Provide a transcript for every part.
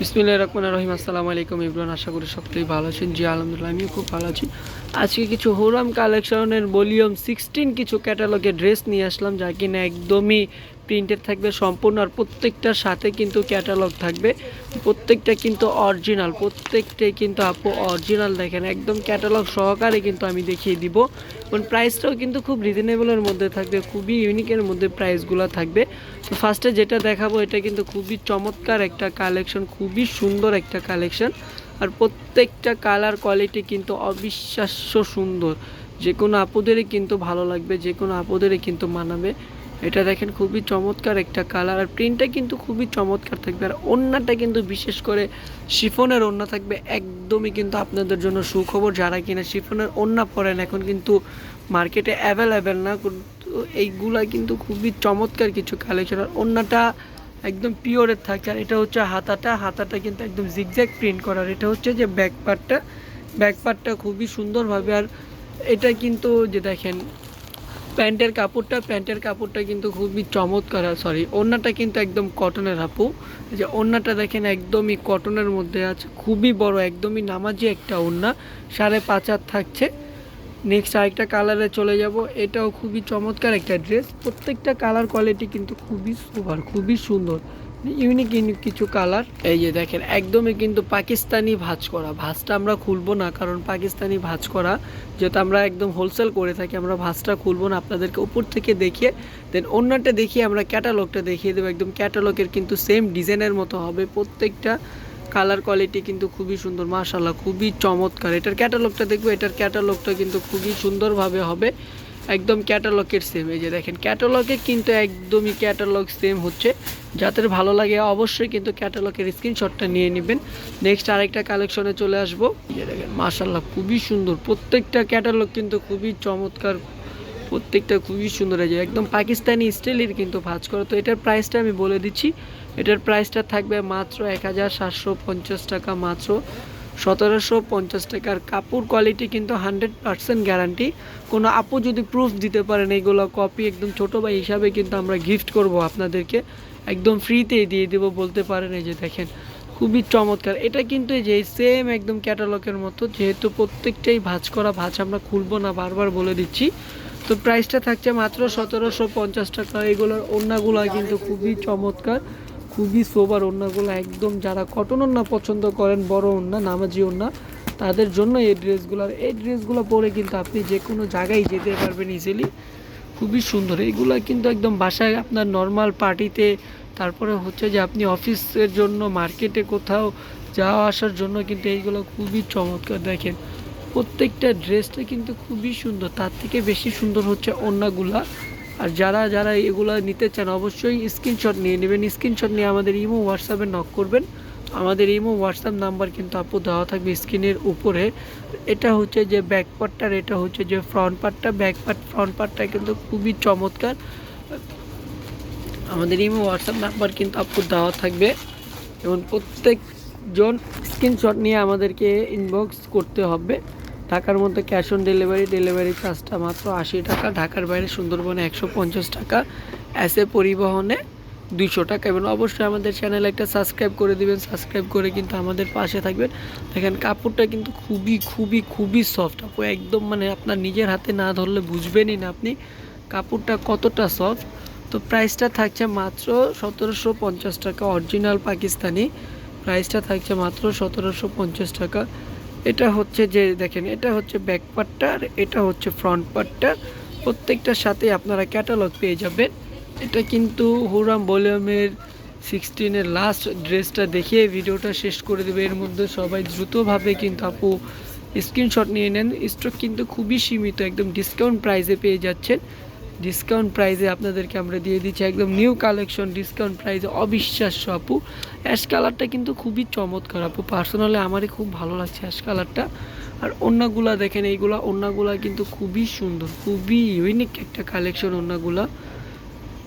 বিসমিল্লাহ রহমান রহিম, আসসালামু আলাইকুম ইবরান, আশা করি সকলেই ভালো আছেন। জি, আলহামদুলিল্লাহ, আমিও খুব ভালো আছি। আজকে কিছু হোরাম কালেকশনের ভলিউম সিক্সটিন কিছু ক্যাটালগের ড্রেস নিয়ে আসলাম, যা কিনা একদমই প্রিন্টেড থাকবে সম্পূর্ণ আর প্রত্যেকটার সাথে কিন্তু ক্যাটালগ থাকবে। প্রত্যেকটা কিন্তু অরিজিনাল প্রত্যেকটাই কিন্তু আপু অরিজিনাল দেখেন, একদম ক্যাটালগ সহকারে কিন্তু আমি দেখিয়ে দিব। এবং প্রাইসটাও কিন্তু খুব রিজনেবলের মধ্যে থাকবে, খুবই ইউনিকের মধ্যে প্রাইসগুলো থাকবে। তো ফার্স্টে যেটা দেখাবো, এটা কিন্তু খুবই চমৎকার একটা কালেকশন খুবই সুন্দর একটা কালেকশন আর প্রত্যেকটা কালার কোয়ালিটি কিন্তু অবিশ্বাস্য সুন্দর। যে কোনো আপুদেরই কিন্তু ভালো লাগবে যে কোনো আপুদেরই কিন্তু মানাবে। এটা দেখেন খুবই চমৎকার একটা কালার। আর প্রিন্টটা কিন্তু খুবই চমৎকার থাকবে। আর ওড়নাটা কিন্তু বিশেষ করে শিফনের ওড়না থাকবে। একদমই কিন্তু আপনাদের জন্য সুখবর। যারা কিনা শিফনের ওড়না পরেন, এখন কিন্তু মার্কেটে অ্যাভেলেবেল না। এইগুলা কিন্তু খুবই চমৎকার কিছু কালেকশন আর ওড়নাটা একদম পিওরের থাকে। আর এটা হচ্ছে হাতাটা। হাতাটা কিন্তু একদম জিগজ্যাগ প্রিন্ট করার এটা হচ্ছে যে ব্যাক পার্টটা ব্যাক খুবই সুন্দরভাবে। আর এটা কিন্তু যে দেখেন প্যান্টের কাপড়টা প্যান্টের কাপড়টা কিন্তু খুবই চমৎকার সরি ওড়নাটা কিন্তু একদম কটনের হাপু যে ওড়নাটা দেখেন একদমই কটনের মধ্যে আছে, খুবই বড়, একদমই নামাজি একটা ওড়না, সাড়ে পাঁচ হাত থাকছে। নেক্সট আরেকটা কালারে চলে যাব, এটাও খুবই চমৎকার একটা ড্রেস প্রত্যেকটা কালার কোয়ালিটি কিন্তু খুবই সুপার খুবই সুন্দর। ইউনিক ইউনিক কিছু কালার এই যে দেখেন, একদমই কিন্তু পাকিস্তানি ভাঁজ করা। ভাঁজটা আমরা খুলবো না, কারণ পাকিস্তানি ভাঁজ করা যেহেতু আমরা একদম হোলসেল করে থাকি, আমরা ভাজটা খুলবো না। আপনাদেরকে উপর থেকে দেখিয়ে দেন অন্যটা দেখিয়ে আমরা ক্যাটালগটা দেখিয়ে দেবো। একদম ক্যাটালগের কিন্তু সেম ডিজাইনের মতো হবে। প্রত্যেকটা কালার কোয়ালিটি কিন্তু খুবই সুন্দর মাশাল্লাহ খুবই চমৎকার। এটার ক্যাটালগটা দেখব, এটার ক্যাটালগটা কিন্তু খুবই সুন্দরভাবে হবে। একদম ক্যাটালগের সেম এই যে দেখেন ক্যাটালগে কিন্তু একদমই ক্যাটালগ সেম হচ্ছে। যাদের ভালো লাগে অবশ্যই কিন্তু ক্যাটালগের স্ক্রিনশটটা নিয়ে নেবেন। নেক্সট আরেকটা কালেকশনে চলে আসব। দেখেন মাশাল্লাহ খুবই সুন্দর। প্রত্যেকটা ক্যাটালগ কিন্তু খুবই চমৎকার। প্রত্যেকটা খুবই সুন্দর। এই যে একদম পাকিস্তানি স্টাইলের কিন্তু ভাজ করা। তো এটার প্রাইসটা আমি বলে দিচ্ছি। এটার প্রাইসটা থাকবে মাত্র এক হাজার সাতশো পঞ্চাশ টাকা মাত্র। সতেরোশো পঞ্চাশ টাকার কাপড় কোয়ালিটি কিন্তু হান্ড্রেড পার্সেন্ট গ্যারান্টি কোনো আপু যদি প্রুফ দিতে পারেন এইগুলো কপি একদম ছোটো ভাই হিসাবে কিন্তু আমরা গিফট করব আপনাদেরকে। একদম ফ্রিতেই দিয়ে দেবো বলতে পারেন, এই যে দেখেন, খুবই চমৎকার। এটা কিন্তু এই যে সেম একদম ক্যাটালগের মতো, যেহেতু প্রত্যেকটাই ভাঁজ করা ভাঁজ আমরা খুলবো না, বারবার বলে দিচ্ছি। তো প্রাইসটা থাকছে মাত্র সতেরোশো পঞ্চাশ টাকা। এগুলোর ওড়নাগুলো কিন্তু খুবই চমৎকার, খুবই সোবার ওড়নাগুলো। একদম যারা কটন ওড়না পছন্দ করেন, বড় ওড়না, নামাজি ওড়না, তাদের জন্য এই ড্রেসগুলো এই ড্রেসগুলো পরে কিন্তু আপনি যে কোনো জায়গায় যেতে পারবেন ইজিলি খুবই সুন্দর। এইগুলো কিন্তু একদম বাসায় আপনার নর্মাল পার্টিতে তারপরে হচ্ছে যে আপনি অফিসের জন্য মার্কেটে কোথাও যাওয়া আসার জন্য কিন্তু এইগুলো খুবই চমৎকার দেখেন। প্রত্যেকটা ড্রেসটা কিন্তু খুবই সুন্দর, তার থেকে বেশি সুন্দর হচ্ছে অন্যগুলা আর যারা যারা এগুলো নিতে চান, অবশ্যই স্ক্রিনশট নিয়ে নেবেন। স্ক্রিনশট নিয়ে আমাদের ইমো, হোয়াটসঅ্যাপে নক করবেন। আমাদের ইমো, হোয়াটসঅ্যাপ নাম্বার কিন্তু আপু দেওয়া থাকবে স্ক্রিনের উপরে। এটা হচ্ছে যে ব্যাক পার্টটার এটা হচ্ছে যে ফ্রন্ট পার্টটা ব্যাক পার্ট ফ্রন্ট পার্টটা কিন্তু খুবই চমৎকার। আমাদের ইমো, হোয়াটসঅ্যাপ নাম্বার কিন্তু আপু দেওয়া থাকবে। এবং প্রত্যেকজন স্ক্রিনশট নিয়ে আমাদেরকে ইনবক্স করতে হবে। ঢাকার মধ্যে ক্যাশ অন ডেলিভারি ডেলিভারি চার্জটা মাত্র আশি টাকা। ঢাকার বাইরে সুন্দরবনে একশো পঞ্চাশ টাকা। অ্যাসে পরিবহনে দুইশো টাকা এবং অবশ্যই আমাদের চ্যানেলে একটা সাবস্ক্রাইব করে দিবেন। সাবস্ক্রাইব করে কিন্তু আমাদের পাশে থাকবেন। দেখেন, কাপড়টা কিন্তু খুবই খুবই খুবই সফট আপু। একদম মানে আপনার নিজের হাতে না ধরলে বুঝবেনই না আপনি কাপড়টা কতটা সফট তো প্রাইসটা থাকছে মাত্র সতেরোশো পঞ্চাশ টাকা অরিজিনাল পাকিস্তানি। প্রাইসটা থাকছে মাত্র সতেরোশো পঞ্চাশ টাকা। এটা হচ্ছে যে, দেখেন, এটা হচ্ছে ব্যাক পার্টটা আর এটা হচ্ছে ফ্রন্ট পার্টটা প্রত্যেকটার সাথে আপনারা ক্যাটালগ পেয়ে যাবেন। এটা কিন্তু হুরাম ভলিউমের সিক্সটিনের লাস্ট ড্রেসটা দেখিয়ে ভিডিওটা শেষ করে দেবে। এর মধ্যে সবাই দ্রুতভাবে কিন্তু আপু স্ক্রিনশট নিয়ে নেন। স্টক কিন্তু খুবই সীমিত, একদম ডিসকাউন্ট প্রাইসে পেয়ে যাচ্ছেন। ডিসকাউন্ট প্রাইসে আপনাদেরকে আমরা দিয়ে দিচ্ছি একদম নিউ কালেকশন ডিসকাউন্ট প্রাইসে অবিশ্বাস্য আপু। অ্যাশ কালারটা কিন্তু খুবই চমৎকার আপু। পার্সোনালি আমারই খুব ভালো লাগছে অ্যাশ কালারটা আর অন্যগুলা দেখেন, এইগুলা অন্যগুলা কিন্তু খুবই সুন্দর, খুবই ইউনিক একটা কালেকশন অন্যগুলা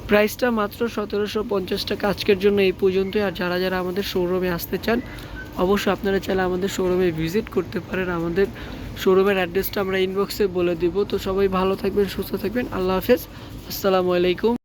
প্রাইসটা মাত্র সতেরোশো পঞ্চাশ টাকা আজকের জন্য এই পর্যন্তই। আর যারা যারা আমাদের শোরুমে আসতে চান, অবশ্যই আপনারা চাইলে আমাদের শোরুমে ভিজিট করতে পারেন। আমাদের শোরুমের অ্যাড্রেসটা আমরা ইনবক্সে বলে দিব। তো সবাই ভালো থাকবেন, সুস্থ থাকবেন। আল্লাহ হাফেজ। আসসালামু আলাইকুম।